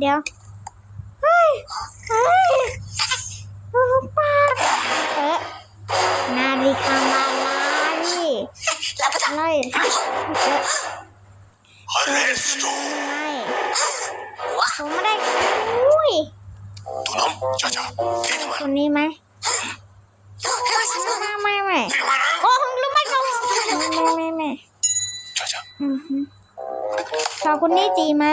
เดี๋ยว เฮ้ย เฮ้ยลูกปลาเอ๊ะนาฬิกามาลายอะไรอะไรผมไม่ได้อุ้ยตัวนี้ไหมไม่ไม่ไม่โอ้ของลูกไม่เขาไม่ไม่ไม่จ้าจ้าอบคุณนี่จีมา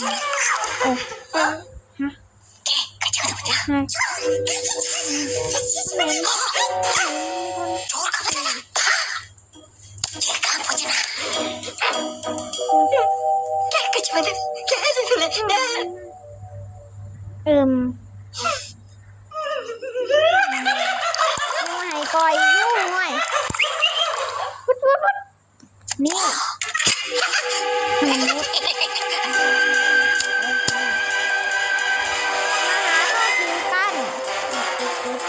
โอ้ฮะฮะเอิมหน่อยก่อยยุ่งหน่อยพุดพุดพุดนี่ เ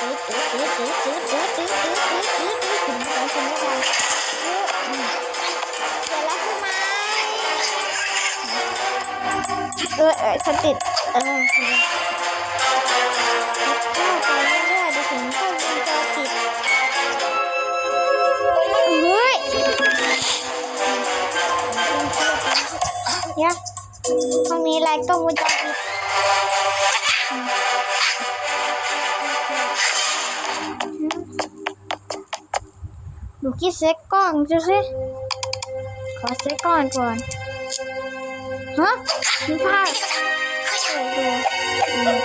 ออเออฉันติดเออเาไปเรื่อยดูถึงเข้าจอติดเฮ้ยเนี่ยห้องนี้ไรก็มุจอติ ดูกี่เซ็กกล้องดูสิขอเซ็กก่อนก่อนฮะมีภาพเออดูอืม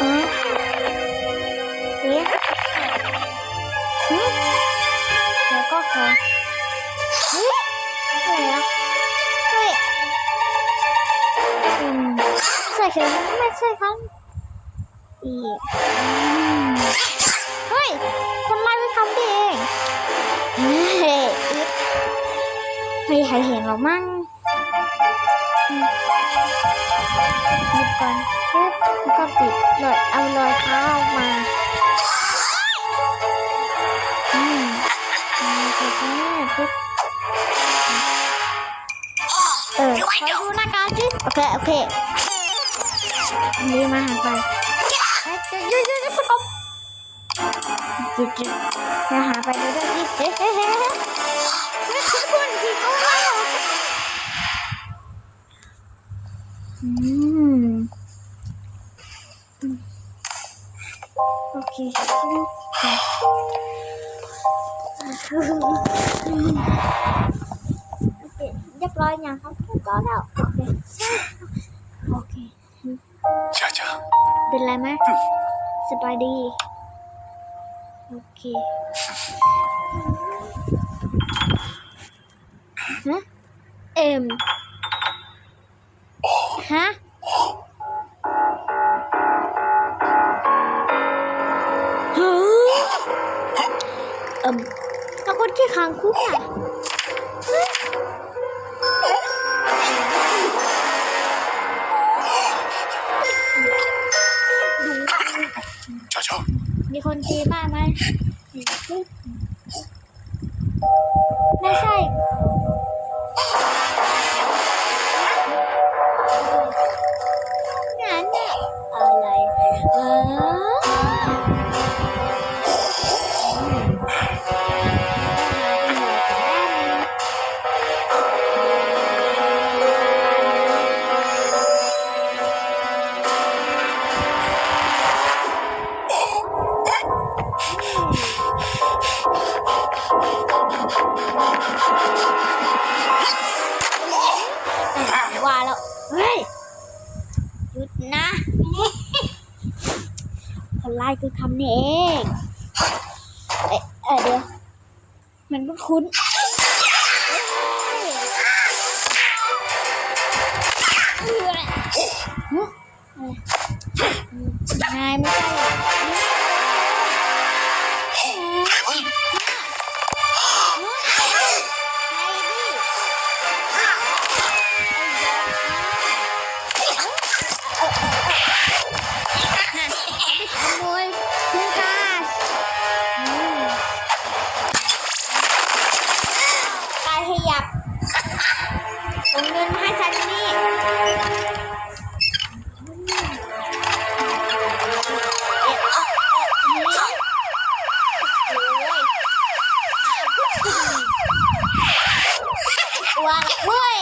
อ๋อเอ๊ะหึแล้วก็ขอเฮ้ยอะไรอะเฮ้ยอืมใส่เข็มไม่ใช่ครับอีก คนไล่ไปทำเองเฮ้ยอึ๊ดไม่มีใครเห็นหรอกมั้งอืมหยิบก่อนปึ๊บแล้วก็ปิดรอยเอารอยเท้าออกมาอืมอืมเสร็จแล้วปึ๊บเออขอดูหน้าการสิโอเค โอเคอันนี้มาหันไปเอ้ยเยอะๆๆสกบ จุดจุดนะคะไปดูด้วยที่เจ๊คนที่ก็ว่าอืมโอเคเรียบร้อยยังครับก็แล้วโอเคโอเคจ้าจ้าเป็นไรไหมสบายดี Ok. Hả? Em. Hả? Hử? Ừm. Nó có chiếc Hàn Quốc à? Đúng. Chờ. มีคนตีป้าไหมไม่ใช่ นะคนไล่คือคำนี้เองเอเอเดี๋ยวมันก็คุ้นนาไม่ ว้าวเว้ย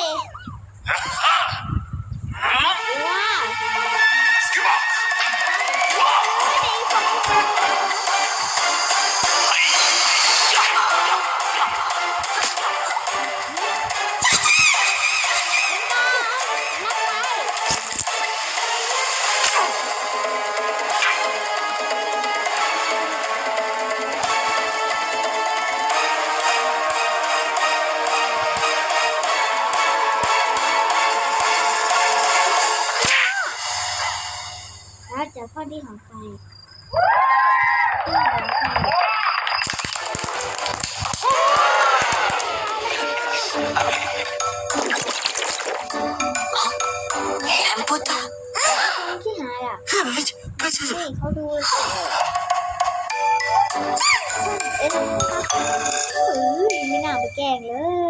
แล้วเจอพ่อที่หอไปที่หายแอมพุตาที่หายอะไม่ใช่ไม่ใช่นี่เขาดูเอ๊ะเออไม่น่าไปแกล้งเลย